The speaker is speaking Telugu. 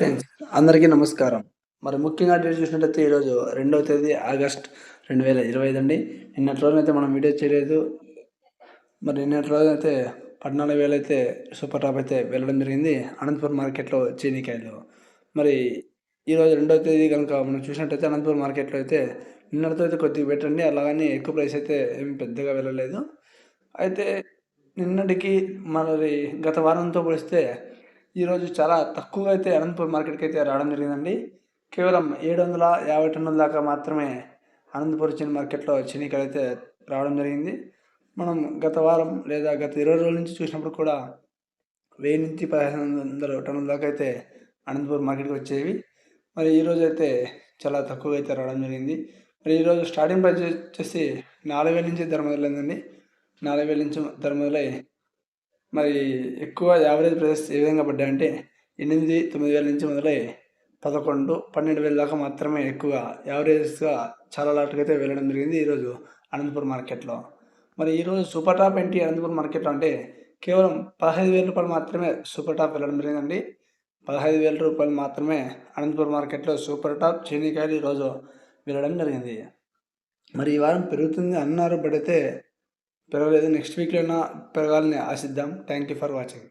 ఫ్రెండ్స్ అందరికీ నమస్కారం. మరి ముఖ్యంగా డేట్ చూసినట్టయితే ఈరోజు రెండవ తేదీ ఆగస్ట్ రెండు వేల ఇరవై ఐదు అండి. నిన్నటి రోజునైతే మనం వీడియో చేయలేదు. మరి నిన్నటి రోజునైతే పద్నాలుగు వేలు అయితే సూపర్ టాప్ అయితే వెళ్ళడం జరిగింది. అనంతపురం మార్కెట్లో చీనికాయలు. మరి ఈరోజు రెండవ తేదీ కనుక మనం చూసినట్టయితే అనంతపురం మార్కెట్లో అయితే నిన్నటితో అయితే కొద్దిగా పెట్టండి అలాగని ఎక్కువ ప్రైస్ అయితే ఏమి పెద్దగా వెళ్ళలేదు. అయితే నిన్నటికి మరి గత వారంతో పోలిస్తే ఈరోజు చాలా తక్కువగా అయితే అనంతపురం మార్కెట్కి అయితే రావడం జరిగిందండి. కేవలం ఏడు వందల యాభై టన్నుల దాకా మాత్రమే అనంతపురం చిన్న మార్కెట్లో చినికాయలు అయితే రావడం జరిగింది. మనం గత వారం లేదా గత ఇరవై రోజుల నుంచి చూసినప్పుడు కూడా వెయ్యి నుంచి పదిహేను వందల టన్నుల దాకా అయితే అనంతపురం మార్కెట్కి వచ్చేవి. మరి ఈరోజు అయితే చాలా తక్కువగా అయితే రావడం జరిగింది. మరి ఈరోజు స్టార్టింగ్ ప్రైస్ వచ్చేసి నాలుగు వేల నుంచి ధర మొదలైందండి. నాలుగు వేల నుంచి ధర మొదలై మరి ఎక్కువ యావరేజ్ ప్రైసెస్ ఏ విధంగా పడ్డాయంటే ఎనిమిది తొమ్మిది వేల నుంచి మొదలై పదకొండు పన్నెండు వేల దాకా మాత్రమే ఎక్కువ యావరేజ్గా చాలా లాట్గా అయితే వెళ్ళడం జరిగింది ఈరోజు అనంతపురం మార్కెట్లో. మరి ఈరోజు సూపర్ టాప్ ఏంటి అనంతపురం మార్కెట్లో అంటే కేవలం పదహైదు వేల రూపాయలు మాత్రమే సూపర్ టాప్ వెళ్ళడం జరిగిందండి. పదహైదు వేల రూపాయలు మాత్రమే అనంతపురం మార్కెట్లో సూపర్ టాప్ చీనీకాయలు ఈరోజు వెళ్ళడం జరిగింది. మరి ఈ వారం పెరుగుతుంది అన్నారు బట్ అయితే పెరగలేదు. నెక్స్ట్ వీక్లో పెరగాలని ఆశిద్దాం. Thank you for watching